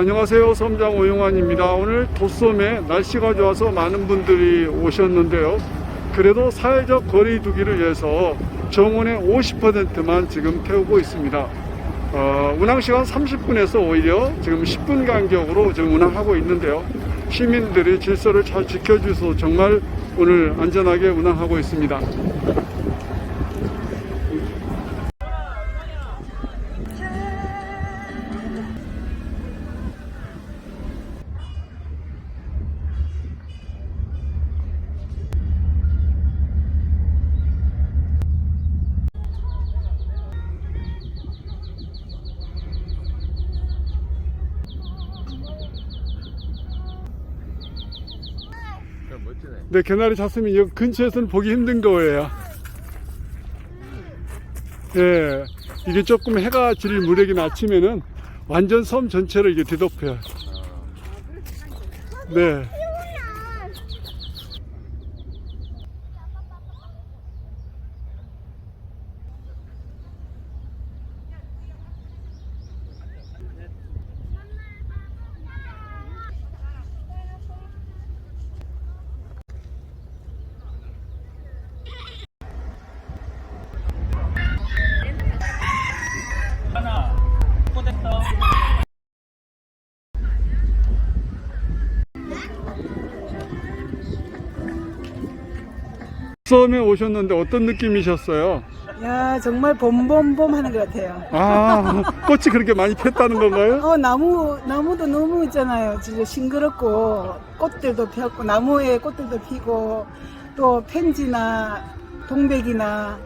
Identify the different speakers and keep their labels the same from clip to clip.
Speaker 1: 네, 안녕하세요. 섬장 오용환입니다. 오늘 도섬에 날씨가 좋아서 많은 분들이 오셨는데요. 그래도 사회적 거리 두기를 위해서 정원의 50%만 지금 태우고 있습니다. 어, 운항 시간 30분에서 오히려 지금 10분 간격으로 지금 운항하고 있는데요. 시민들이 질서를 잘 지켜주셔서 정말 오늘 안전하게 운항하고 있습니다.
Speaker 2: 네.
Speaker 1: 네, 개나리 잤으면 이 근처에서는 보기 힘든 거예요. 예, 이게 조금 해가 질 무렵인 아침에는 완전 섬 전체를 이게 뒤덮여요. 네. 섬에 오셨는데 어떤 느낌이셨어요?
Speaker 3: 야 정말 봄봄봄 하는 것 같아요.
Speaker 1: 아, 꽃이 그렇게 많이 폈다는 건가요?
Speaker 3: 어 나무 나무도 너무 있잖아요. 진짜 싱그럽고 꽃들도 폈고 나무에 꽃들도 피고 또 펜지나 동백이나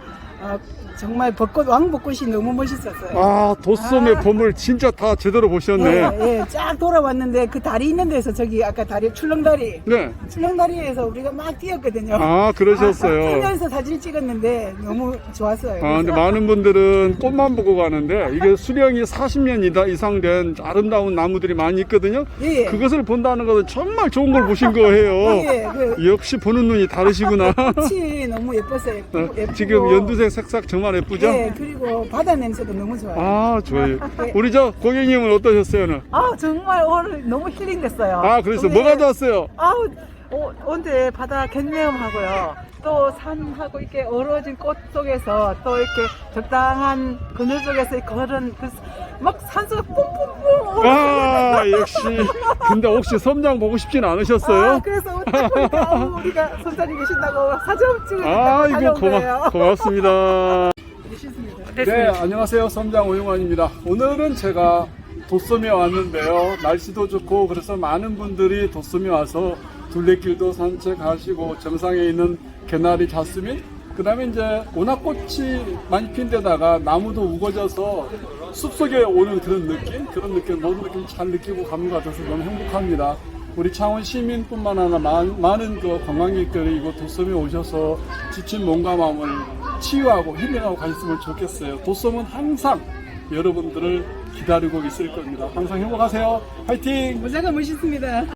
Speaker 3: 어, 정말 벚꽃 왕벚꽃이 너무 멋있었어요.
Speaker 1: 아, 도섬의
Speaker 3: 아.
Speaker 1: 봄을 진짜 다 제대로 보셨네.
Speaker 3: 예, 예, 쫙 돌아왔는데 그 다리 있는 데서 저기 아까 다리 출렁다리
Speaker 1: 네.
Speaker 3: 출렁다리에서 우리가 막 뛰었거든요.
Speaker 1: 아, 그러셨어요.
Speaker 3: 뛰면서 사진 찍었는데 너무 좋았어요.
Speaker 1: 아, 근데
Speaker 3: 그래서
Speaker 1: 많은 분들은 꽃만 보고 가는데 이게 수령이 40년 이다- 이상 된 아름다운 나무들이 많이 있거든요.
Speaker 3: 예, 예.
Speaker 1: 그것을 본다는 것은 정말 좋은 걸 보신 거예요.
Speaker 3: 예, 그
Speaker 1: 역시 보는 눈이 다르시구나.
Speaker 3: 꽃이 너무 예뻤어요.
Speaker 1: 어,
Speaker 3: 예쁘고.
Speaker 1: 지금 연두색 색sắc 정말 예쁘죠?
Speaker 3: 예, 그리고 바다 냄새도 너무 좋아요.
Speaker 1: 아, 좋아요.
Speaker 3: 네.
Speaker 1: 우리 저 고객님은 어떠셨어요, 오늘?
Speaker 4: 아 정말 오늘 너무 힐링됐어요.
Speaker 1: 아, 그래서
Speaker 4: 오늘-
Speaker 1: 뭐가 좋았어요?
Speaker 4: 아우 오, 오늘 바다 갯내음하고요. 또 산하고 이렇게 어우러진 꽃 속에서 또 이렇게 적당한 그늘 속에서 걸은 그 막 산소가 뿜뿜뿜.
Speaker 1: 아, 역시. 근데 혹시 섬장 보고 싶진 않으셨어요?
Speaker 4: 아, 그래서 딱 보니까 아우, 우리가 손자님 계신다고 사진 찍으니까
Speaker 1: 아, 이거
Speaker 4: 다녀온
Speaker 1: 고마,
Speaker 4: 거예요.
Speaker 1: 고맙습니다. 네. 안녕하세요. 섬장 오용환입니다. 오늘은 제가 도섬에 왔는데요. 날씨도 좋고 그래서 많은 분들이 도섬에 와서 둘레길도 산책하시고 정상에 있는 개나리 자스민 그 다음에 이제 오나꽃이 많이 핀 데다가 나무도 우거져서 숲속에 오는 그런 느낌 그런 느낌 모든 느낌 잘 느끼고 가는 것 같아서 너무 행복합니다. 우리 창원 시민뿐만 아니라 많, 많은 그 관광객들이 이곳 도섬에 오셔서 지친 몸과 마음을 치유하고 힐링하고 가셨으면 좋겠어요. 도섬은 항상 여러분들을 기다리고 있을 겁니다. 항상 행복하세요. 화이팅!
Speaker 3: 모자가 멋있습니다.